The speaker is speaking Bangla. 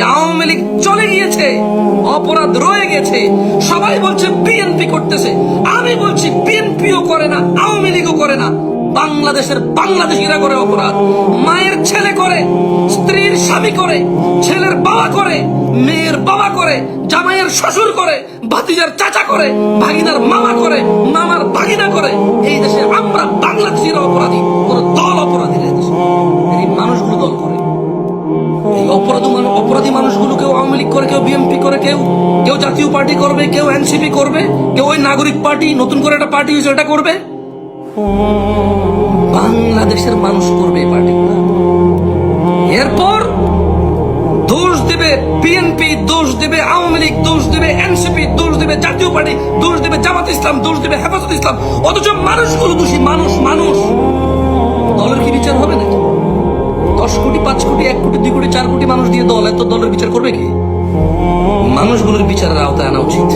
আওয়ামী লীগ চলে গিয়েছে, অপরাধ রয়ে গেছে, সবাই বলছে বিএনপি করতেছে, আমি বলছি বিএনপিও করে না, আওয়ামী লীগও করে না, বাংলাদেশের বাংলাদেশিরা করে অপরাধ, মায়ের ছেলে করে, স্ত্রীর স্বামী করে, ছেলের বাবা করে, মেয়ের বাবা করে, জামাইয়ের শ্বশুর করে, ভাতিজার চাচা করে, ভাগিনার মামা করে, মামার ভাগিনা করে অপরাধী মানুষগুলো কেউ আওয়ামী লীগ করে, কেউ বিএনপি করে, কেউ কেউ জাতীয় পার্টি করবে, কেউ এনসিপি করবে, কেউ ওই নাগরিক পার্টি, নতুন করে একটা পার্টি হয়েছে এটা করবে? বাংলাদেশের মানুষ করবে এই পার্টিগুলো এরপর দোষ দেবে বিএনপি দোষ দেবে আওয়ামী লীগ, দোষ দেবে এনসিপি দোষ দেবে জাতীয় পার্টি, দোষ দেবে জামাত ইসলাম, দোষ দেবে হেফাজত ইসলাম। অথচ মানুষগুলো দোষী, মানুষ মানুষ। কোটি, এক কোটি, দুই কোটি, চার কোটি মানুষ দিয়ে দল, এত দলের বিচার করবে কি? মানুষগুলোর বিচারের আওতায় আনা উচিত।